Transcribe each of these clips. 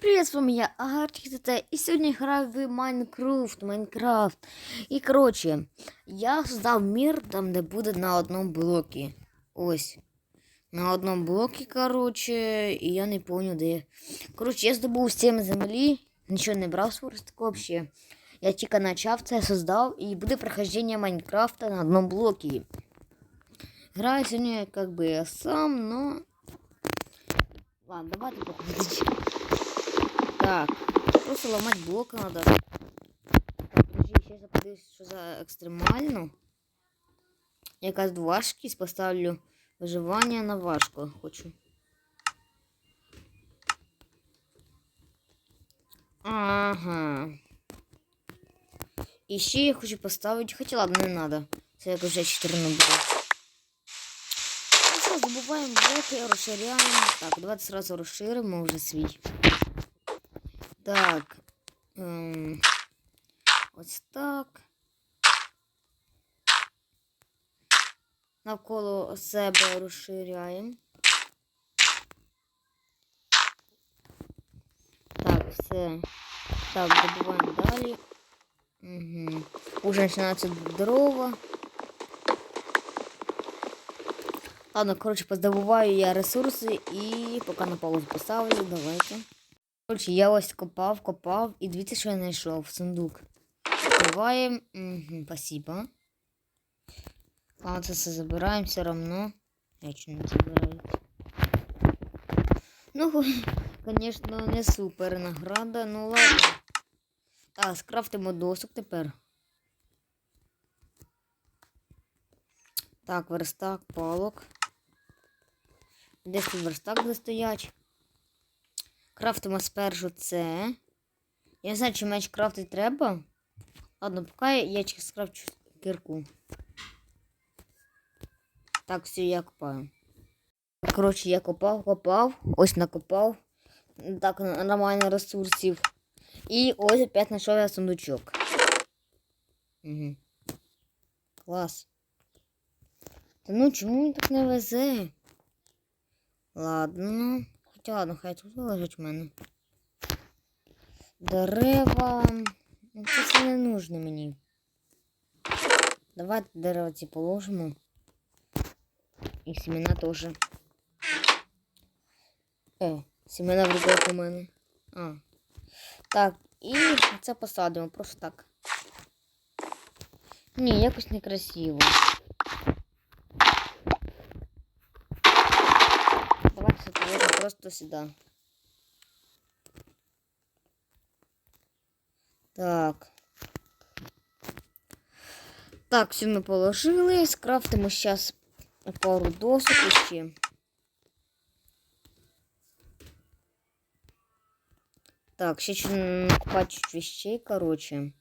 Привет, с вами я, Агарчик ТТ, и сегодня играю в Майнкрафт, Майнкрафт. И, короче, я создав мир, там, де буде на одному блокі. Ось. На одному блокі, короче, і я не помню, де. Короче, я здобув 7 землі, нічого не з форстику вообще. Я тільки почав це создав, і буде прохождення Майнкрафта на одному блокі. Граю сьогодні, как бы, я сам, но... Ладно, давайте покажу. Так, просто ломать блоки надо. Так, подожди, сейчас я подивлюсь, що за екстремально. Якась важкість поставлю виживання на важко хочу. Ага. І ще я хочу поставити, хоча ладно, не надо. Це як вже 14 буде. Ну що, забуваємо блоки, розширяємо. Так, давайте сразу розширимо вже свій. Так. Ем, ось так. Навколо себе розширяємо. Так, все. Так, добуваємо далі. Угу. Уже починаються дрова. Ладно, коротше, поздобуваю я ресурси і поки на паузу поставлю, давайте. Коротше, я ось копав, копав і дивіться, що я знайшов сундук. Відкриваємо. Угу, спасибо. Ладно, це все забираємо все равно. Я чи не забираю. Ну, звісно, не супер награда, ну ладно. Так, скрафтимо досок тепер. Так, верстак, палок. Десь тут верстак буде стоять. Крафтимо спершу це. Я не знаю, чи меч крафтити треба. Ладно, поки я скрафчу кирку. Так, все, я копаю. Коротше, я копав, копав, ось накопав. Так, нормально ресурсів. І ось опять знайшов я сундучок. Угу. Клас. Та ну чому він так не везе? Ладно. Хоча ладно, хай тут лежить в мене. Дерева. Ну, це не нужно мені. Давайте дерева ці положимо. І семена теж. Е, семена в руках у мене. А. Так, і це посадимо просто так. Ні, якось некрасиво. Просто сюди. Так. Так, все ми положили. Скрафтимо зараз пару досок ще. Так, ще накупати чуть вещей, короче.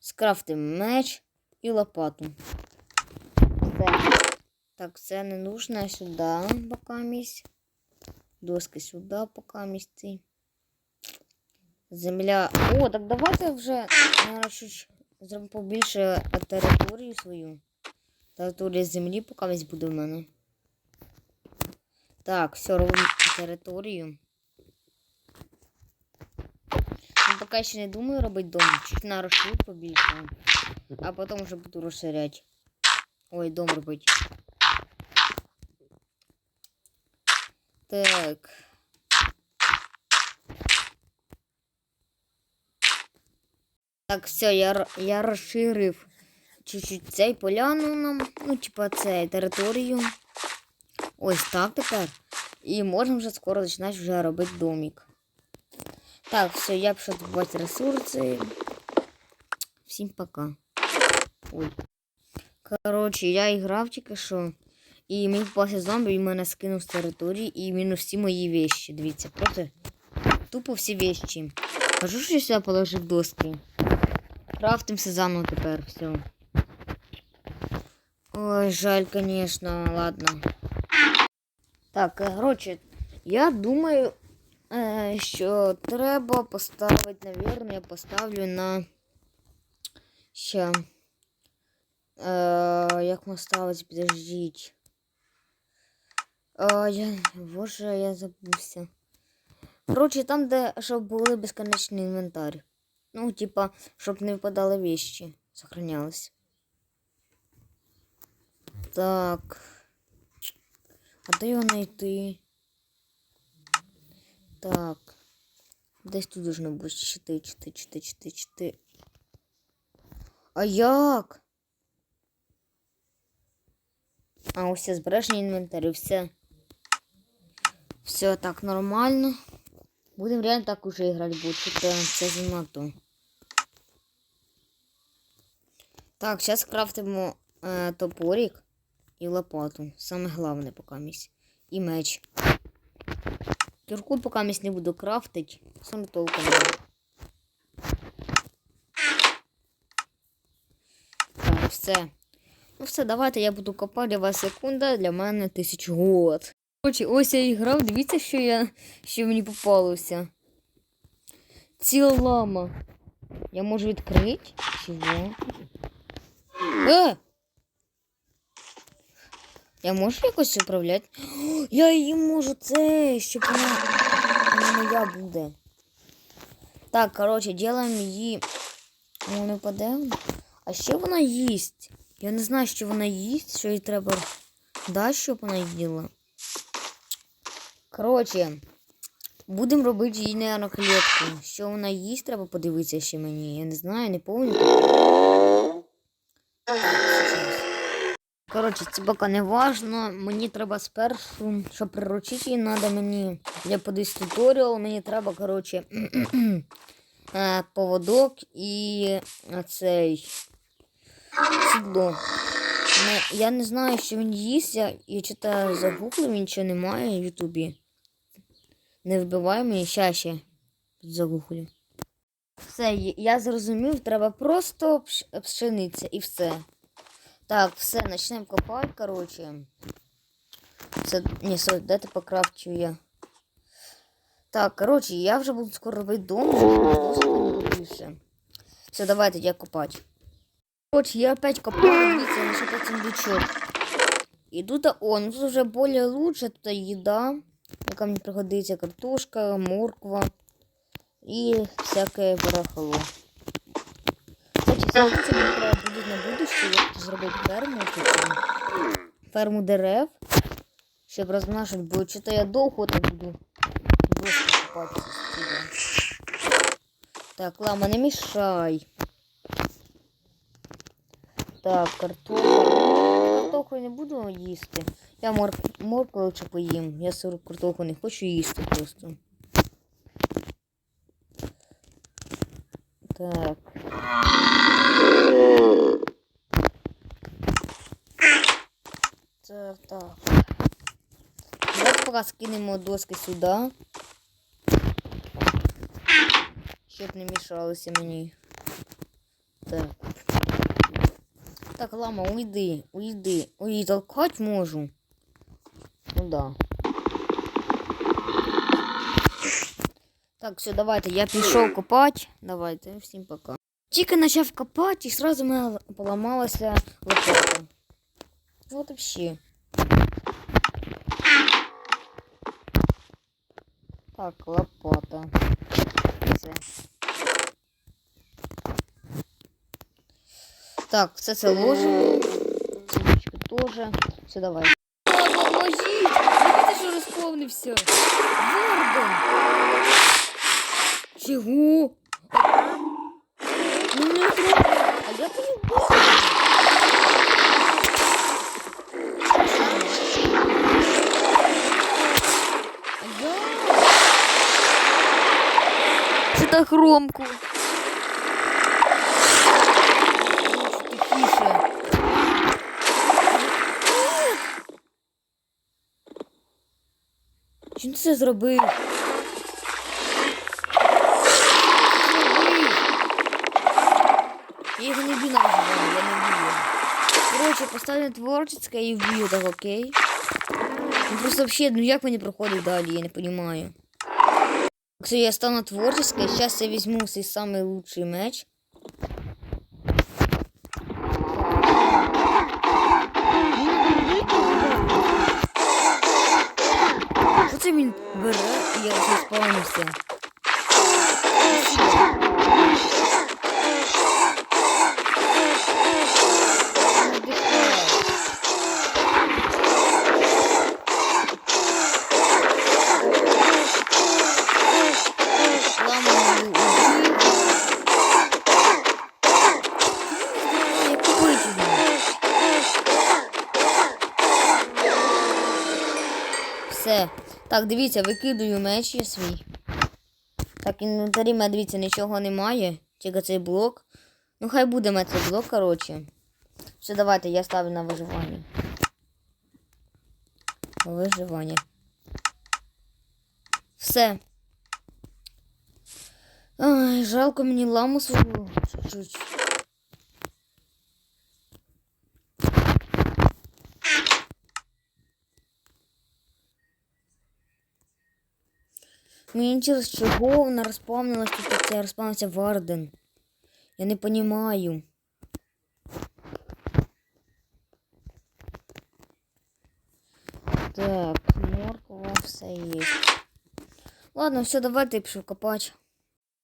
Скрафтим меч і лопату. Так, це не нужно сюди, поки місць. Доски поки місці. Земля. О, так давайте вже, зробимо побільше територію свою. Територія землі поки весь буде в мене. Так, все, робимо територію. Ну, поки ще не думаю робити дом. Чуть на розширю побільше. А потім вже буду розширяти. Ой, дом робити. Так. Так, все, я, я розширив чуть-чуть цей поляну нам, ну, типа цей територію. Ось так тепер. І можемо вже скоро починати вже робити домик. Так, все, я пішов добувати ресурси. Всім пока. Ой. Коротше, я грав тільки що. І мені попався зомбі, він мене скинув з території і мінус всі мої вещі. Дивіться, просто тупо всі вещі. Кажу, що я сюди положив доски. Крафтимся заново тепер, все. Ой, жаль, конечно, ладно. Так, коротше, я думаю, е, що треба поставити, навірно, я поставлю на ще. Е, як поставити, підождіть. Е, я, боже, я забувся. Коротше, там, де щоб були безконечний інвентар. Ну, типа, щоб не випадали вещи. Сохранялись. Так. А де його знайти? Так. Десь тут должно бути 4, 4, 4, 4, 4. А як? А, усе збережені інвентарі, все. Все так нормально. Будемо реально так уже грати, бо це, це занадто. Так, зараз крафтимо е, топорик і лопату. Саме головне поки місць. І меч. Кірку поки місць не буду крафтити. Саме буде. Так, все. Ну все, давайте я буду копати вас секунда, для мене тисячу год. Ось я і грав, дивіться, що я що мені попалося. Ціла лама. Я можу відкрити? Чого? Е! Я можу якось управляти? О, Я її можу це, щоб вона, вона моя буде. Так, коротше, делаємо її. Не паде. А що вона їсть? Я не знаю, що вона їсть, що їй треба дати, щоб вона їла. Коротше, будемо робити їй нейроклетку. Що вона їсть, треба подивитися ще мені. Я не знаю, не пам'ятаю. Коротше, це поки не важно. Мені треба спершу, щоб приручити її, треба мені. Я подивись туторіал, мені треба, коротше, е, поводок і е, цей сідло. Я не знаю, що він їсть. Я, читаю загуглив, нічого немає в Ютубі. Не вбивай мені, ща ще. Все, я- я зрозумів, треба просто пш- пшениця і все. Так, все, почнемо копати, коротше. Це. Ні, стой, дайте покрафчу я. Так, коротше, я вже буду скоро робити дом, більше. Все, давайте я копати. Короче, я опять копаю, дивіться, на що тут сундучок. І тут, о, ну тут вже більш лучше, тут еда, яка мені пригодиться, картошка, морква і всяке барахло. Кстати, це мені на будущее, я хочу зробити ферму, ферму дерев, щоб розмножити, бо чи то я довго так буду копати. Так, лама, не мішай. Так, картопля. Картоху не буду їсти. Я мор... моркву лучше поїм. Я сиру картоху не хочу їсти просто. Так. Це так. Давайте поки скинемо доски сюди. Щоб не мішалося мені. Так. Так, лама, уйди, уйди. Ой, толкать можу. Ну да. Так, все, давайте, я пішов копати. Давайте, всім пока. Тільки почав копати і сразу мене поламалася лопата. Вот вообще. Так, лопата. Все. Так, все це ложимо. Цибочки теж. Все, давай. Поможіть! Дивіться, що розповнився. Ворден! Чого? Ну не треба. А я поїбав. А я... Це так громко. Тихіше. Чим ти це зробив? Я його не б'ю на я не вб'ю. Коротше, поставлю творчеське і вб'ю так, окей? Ну просто вообще, ну як мені проходить далі, я не понимаю. Все, я став на творчеське, зараз я візьму свій самий лучший меч. Його. Все. Так, дивіться, викидаю меч я свій. Так, інвентарі медвіці, дивіться, нічого немає. Тільки цей блок. Ну, хай буде мене цей блок, коротше. Все, давайте, я ставлю на виживання. Виживання. Все. Ай, жалко мені ламу свою. Чуть-чуть. Мені через чого вона розпомнилась, тут це розпавнився Варден. Я не понимаю. Так, морква, все є. Ладно, все, давайте я пішов копати.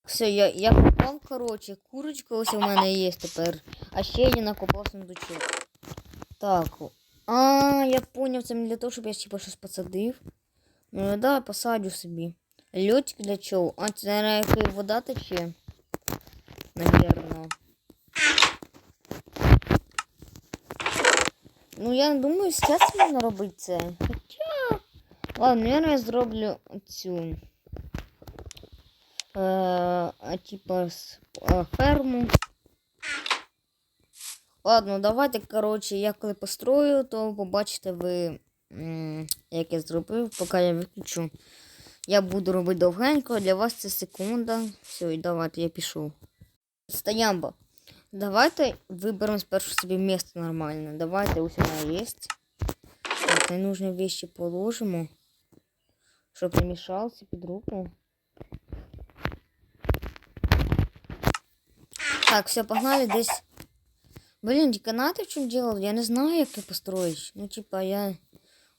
Все, я, я копав, короче, курочка ось у мене є тепер. А ще я накопав сундучок. Так. А, я поняв, це не для того, щоб я типа щось посадив. Ну да, посадю собі. Льотик для чого? А, це наверное, який вода тече. Наверно. Ну, я думаю, зараз можна робити це. Хоча. Ладно, наверное, я зроблю цю. Е, типа ферму. Ладно, давайте, коротше, я коли построю, то побачите ви, як я зробив, поки я виключу. Я буду робити довгенько, для вас це секунда. Все, і давайте, я пішов. Стоямба. Давайте виберемо спершу собі місце нормальне. Давайте ось вона є. Так, ненужні вещи положимо. Щоб не мішався під руку. Так, все, погнали десь. Блін, деканати в чому діло? Я не знаю, як це построїть. Ну, типа, я.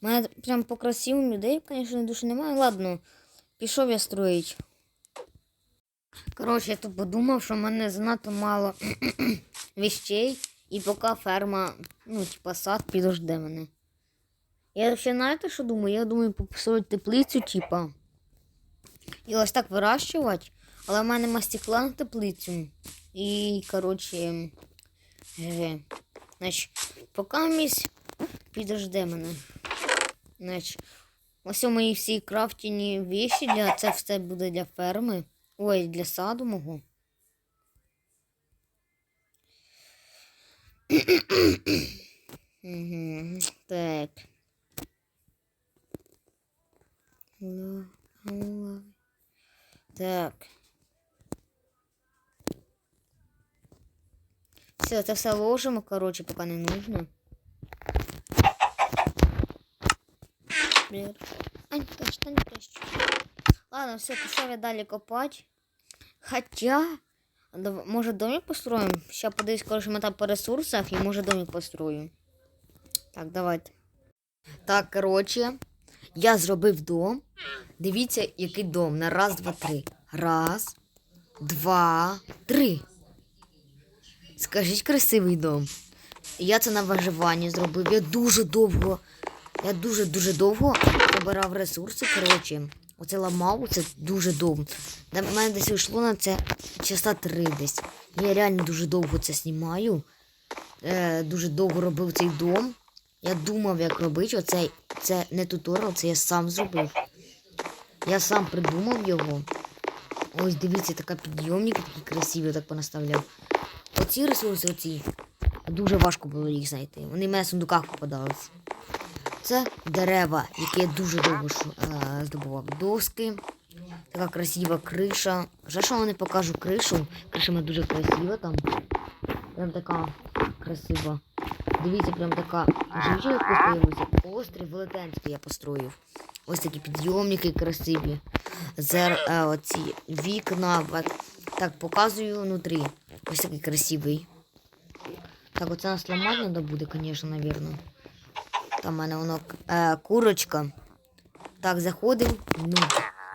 У мене прям по красивим людей, звісно, душі немає. Ладно, пішов я строїть. Коротше, я тут подумав, що в мене занадто мало вещей, і поки ферма, ну, типа, сад підожде мене. Я ще знаєте, що думаю? Я думаю построїти теплицю, типа. І ось так вирощувати, але в мене нема стекла на теплицю. І, коротше, е, значить, поки місь підожде мене. Значить, ось мої всі крафтіні віші для це все буде для ферми. Ой, для саду мого. Угу. Так. Так. Все, це все ложимо, короче, поки не нужно. Блін. Ань, що не прищу. Ладно, все, пішов я далі копати. Хотя, може домик построїмо? Ще подивись, коротше, ми по ресурсах і може домик построю. Так, давайте. Так, коротше, я зробив дом. Дивіться, який дом. На раз, два, три. Раз, два, три. Скажіть, красивий дом. Я це на виживанні зробив. Я дуже довго. Я дуже-дуже довго збирав ресурси. Коротше, оце ламав, це дуже довго. До мене десь йшло на це часа три десь. Я реально дуже довго це знімаю. Е, дуже довго робив цей дом. Я думав, як робити. Оцей, це не туторіал, це я сам зробив. Я сам придумав його. Ось дивіться, така підйомник такий красивий, так понаставляв. Оці ресурси, оці. Дуже важко було їх знайти. Вони в мене в сундуках попадалися. Це дерева, які я дуже довго е, здобував. Доски. Така красива криша. Жаль, що вам не покажу кришу. Криша мене дуже красива там. Прям така красива. Дивіться, прям така жижа появилася. Острів велетенський я построїв. Ось такі підйомники красиві. Зер, е, оці вікна. Так, показую внутрі. Ось такий красивий. Так, оце нас ламати треба буде, звісно, навірно. Там в мене воно е, курочка. Так, заходимо. Ну,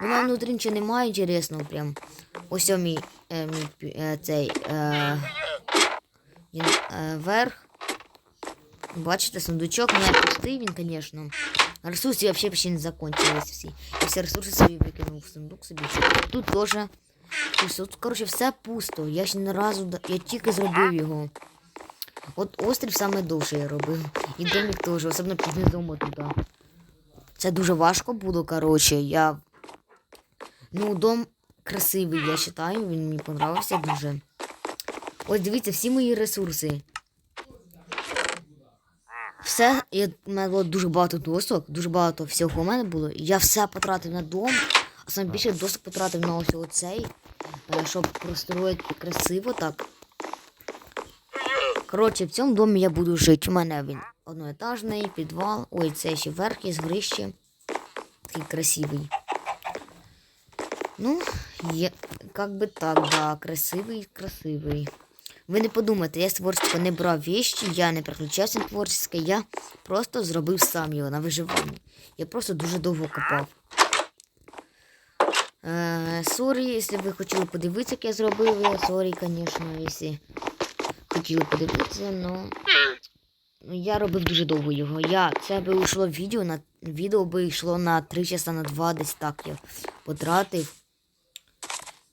Ну, мене внутрі нічого немає інтересного прям. Ось мій, е, мій е, цей е, е, верх. Бачите, сундучок не пустий він, звісно. Ресурси взагалі ще не закончились всі. Я всі ресурси собі викинув в сундук собі. Тут теж. Тут, коротше, все пусто. Я ще не разу, я тільки зробив його. От острів саме довше я робив. І домик теж, особливо під низом туди. Це дуже важко було, коротше. Я. Ну, дом красивий, я вважаю, він мені понравився дуже. Ось дивіться, всі мої ресурси. Все, я, у мене дуже багато досок, дуже багато всього у мене було. Я все потратив на дом, а саме більше досок потратив на ось оцей, е, щоб простроїти красиво так. Коротше, в цьому домі я буду жити. У мене він одноетажний, підвал. Ой, це ще верх є, згрище. Такий красивий. Ну, є, як би так, да, красивий, красивий. Ви не подумайте, я з творчества не брав вещи, я не переключався на творчеське, я просто зробив сам його на виживанні. Я просто дуже довго копав. Е, Сорі, якщо ви хотіли подивитися, як я зробив, сорі, звісно, якщо хотіли подивитися, но я робив дуже довго його. Я, це би йшло відео, на відео би йшло на 3 часа на 2, десь так я потратив.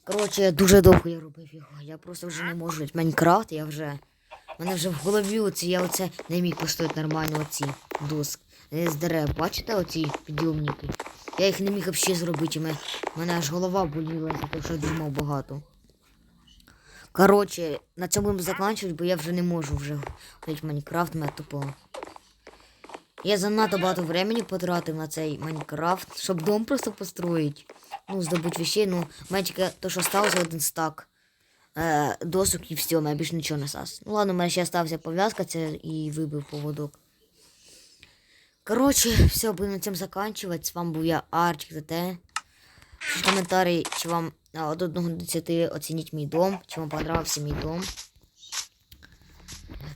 Коротше, дуже довго я робив його. Я просто вже не можу. Майнкрафт, я вже. У мене вже в голові оці, я оце не міг поставити нормально оці доски. Е, З дерев, бачите оці підйомники? Я їх не міг взагалі зробити. У мене, аж голова боліла, тому що думав багато. Коротше, на цьому будемо закінчувати, бо я вже не можу вже грати Майнкрафт, мене тупо. Я занадто багато времени потратив на цей Майнкрафт, щоб дом просто построїти. Ну, здобути вещей, ну, тільки то, що сталося один стак. Е, досок і все, мене більше нічого не сталося. Ну ладно, у мене ще стався пов'язка це і вибив поводок. Коротше, все, будемо на цьому закінчувати. З вами був я, Арчик. Пишіть коментарі, чи вам а, от 1 до 10 оцініть мій дом, чи вам понравився мій дом.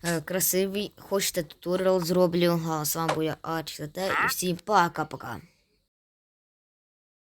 Е, красивий, хочете туторіал зроблю. А з вами був я, А4Т. І всім пока-пока.